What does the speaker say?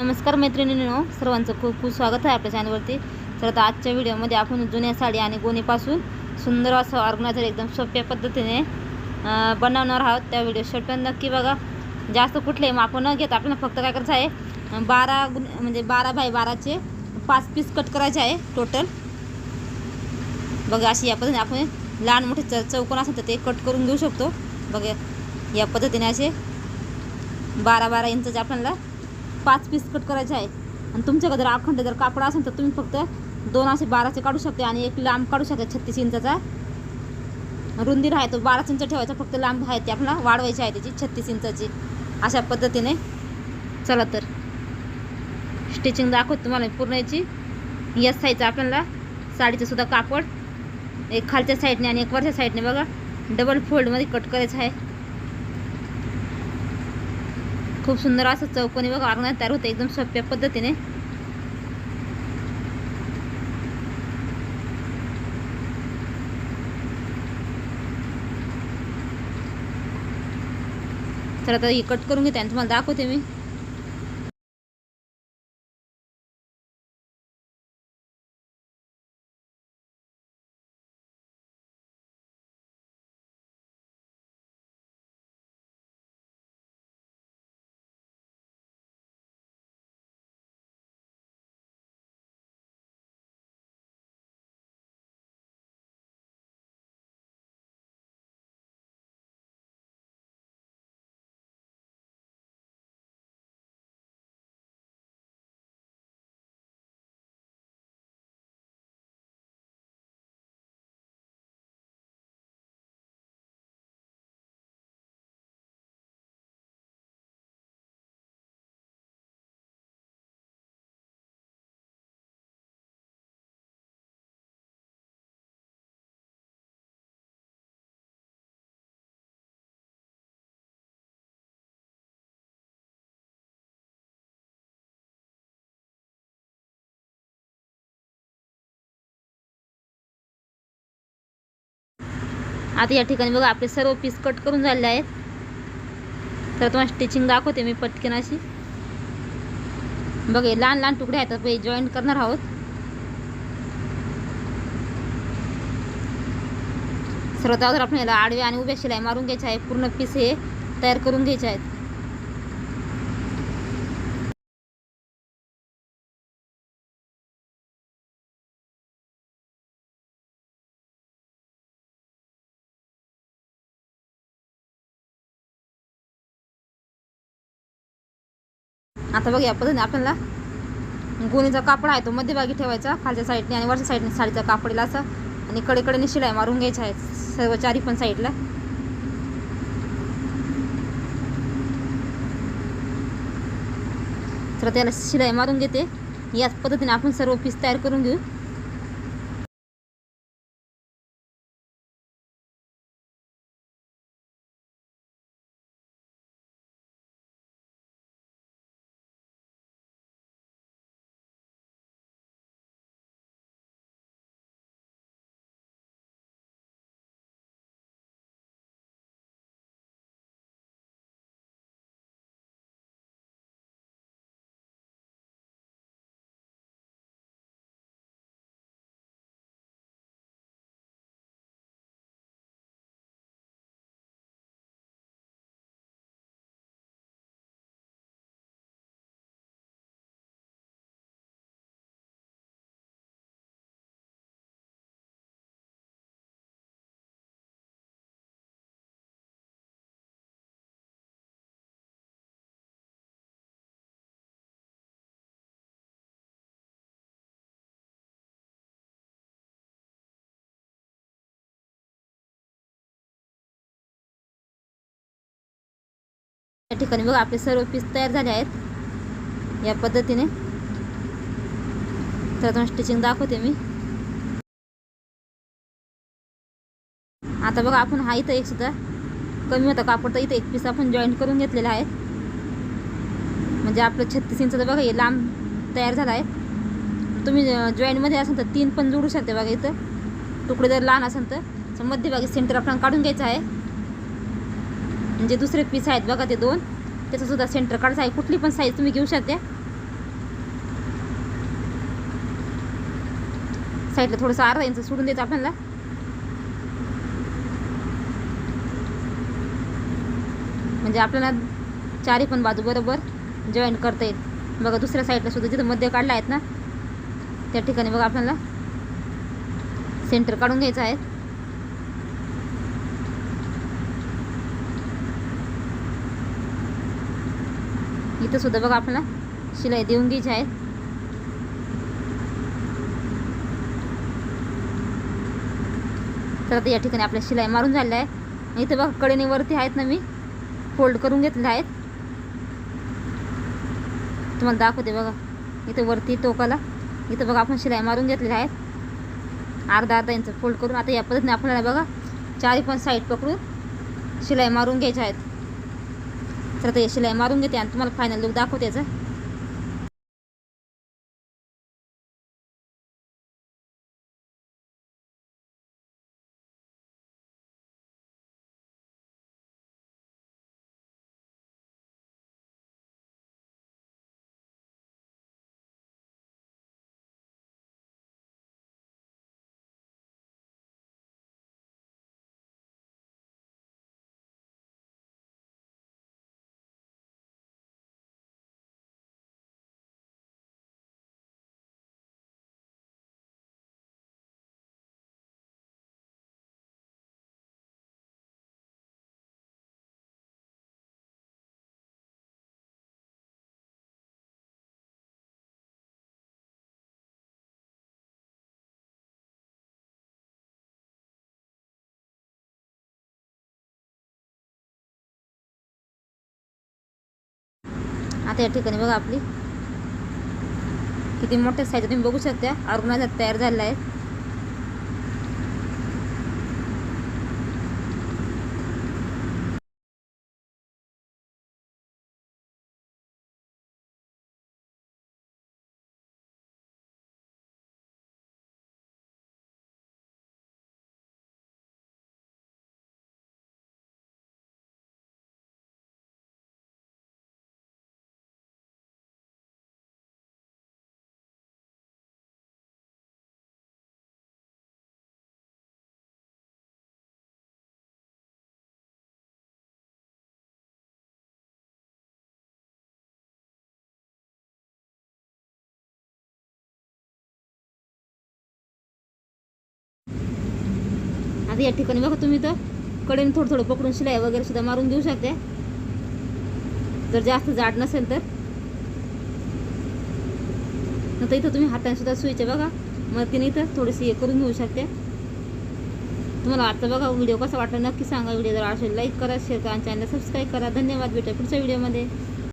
नमस्कार मैत्रिणींनो सर्वांचं खूप खूप स्वागत आहे आपल्या चॅनलवरती. तर आता आजच्या व्हिडिओमध्ये आपण जुन्या साडी आणि गोणीपासून सुंदर असं ऑर्गनायझर एकदम सोप्या पद्धतीने बनवणार आहोत. त्या व्हिडिओ शेवटपर्यंत नक्की बघा. जास्त कुठले माप न घेत आपल्याला फक्त काय करायचं आहे बारा गुण म्हणजे बारा बाय बाराचे पाच पीस कट करायचे आहे टोटल बघा अशी या पद्धतीने आपण लहान मोठे च चौकोन असेल तर ते कट करून घेऊ शकतो. बघा या पद्धतीने असे बारा बारा इंचचे आपल्याला पाच पीस कट करायचे आहे. आणि तुमच्याकडे जर अखंड जर कापड असेल तर तुम्ही फक्त दोन असे बाराचे काढू शकते आणि एक लांब काढू शकता छत्तीस इंचाचा. रुंदीर आहे तो बाराच इंच ठेवायचा फक्त लांब आहे ते आपल्याला वाढवायची आहे त्याची छत्तीस इंचाची. अशा पद्धतीने. चला तर. स्टिचिंग दाखवत तुम्हाला पूर्ण याची. यस साईजचं आपल्याला साडीचं सुद्धा कापड. एक खालच्या साईडने आणि एक वरच्या साईडने बघा. डबल फोल्डमध्ये कट करायचं आहे. खूप सुंदर असं चौकोनी बघा ऑर्गनाईज तयार होते एकदम सोप्या पद्धतीने. तर आता इकट कट करून घेते आणि तुम्हाला दाखवते मी. आता या ठिकाणी बघा आपले सर्व पीस कट करून झालेले आहेत. तर तुम्हाला स्टिचिंग दाखवते मी पटकन अशी. बघा लहान लहान तुकडे आहेत आता जॉईन करणार आहोत. सर्वात अगोदर आपण याला आडवे आणि उभ्या शिलाई मारून घ्यायचे आहे पूर्ण पीस हे तयार करून घ्यायचे आहेत. आता बघ या पद्धतीने आपल्याला गोणीचा कापड आहे तो मध्यभागी ठेवायचा खालच्या साईडने आणि वरच्या साईडने साडीचा कापडला असं. आणि कडेकडेने शिलाई मारून घ्यायचा आहे सर्व चारी पण साईडला. तर त्याला शिलाई मारून घेते. याच पद्धतीने आपण सर्व पीस तयार करून घेऊ. या ठिकाणी बघा आपले सर्व पीस तयार झाले आहेत. या पद्धतीने. तर तुम्हाला स्टिचिंग दाखवते मी. आता बघा आपण हा इथं एक सुद्धा कमी होता कापड तर इथं एक पीस आपण जॉईंट करून घेतलेला आहे. म्हणजे आपलं छत्तीस इंचाचं बघा हे लांब तयार झाला आहे. तुम्ही जॉईंटमध्ये असाल तर तीन पण जोडू शकते बघा इथं. तुकडे जर लहान असेल तर. मध्यभागी सेंटर आपण काढून घ्यायचं आहे. म्हणजे दुसरे पीस आहेत बघा ते दोन. त्याचासुद्धा सेंटर काढचं आहे. कुठली पण साईज तुम्ही घेऊ शकता. साईडला थोडंसं सा अर्धा इंच सोडून द्यायचं आपल्याला. म्हणजे आपल्याला चारी पण बाजू बरोबर जॉईन करता येईल. बघा दुसऱ्या साईडला सुद्धा जिथं मध्य काढला आहेत ना त्या ठिकाणी बघा आपल्याला सेंटर काढून घ्यायचं आहे. इथं सुद्धा बघा आपल्याला शिलाई देऊन घ्यायची आहे. तर आता या ठिकाणी आपल्या शिलाई मारून झालेल्या आहे इथं बघा कडेने वरती आहेत ना मी फोल्ड करून घेतलेले आहेत. तुम्हाला दाखवते बघा. इथं वरती टोकाला इथं बघा आपण शिलाई मारून घेतलेल्या आहेत. अर्धा अर्धा इंच फोल्ड करून. आता या पद्धतीने आपल्याला बघा चारी पण साईड पकडून शिलाई मारून घ्यायच्या आहेत. तर ते शिलाई मारून घेते आणि तुम्हाला फायनल लुक दाखवते आता या ठिकाणी बघा आपली. किती मोठ्या साईज तुम्ही बघू शकता ऑर्गनायझर तयार झालेला आहे. आता या ठिकाणी बघा तुम्ही तर कडेने थोडं थोडं पकडून शिलाई वगैरे सुद्धा मारून देऊ शकते. जर जास्त जाड नसेल तर. नंतर इथं तुम्ही हाताने सुद्धा सुईचे बघा. मग तिने इथं थोडीशी हे करून घेऊ शकते. तुम्हाला आजचा बघा व्हिडिओ कसा वाटला नक्की सांगा. व्हिडिओ जर असेल लाईक करा शेअर करा आणि चॅनल सबस्क्राईब करा. धन्यवाद भेटा पुढच्या व्हिडिओमध्ये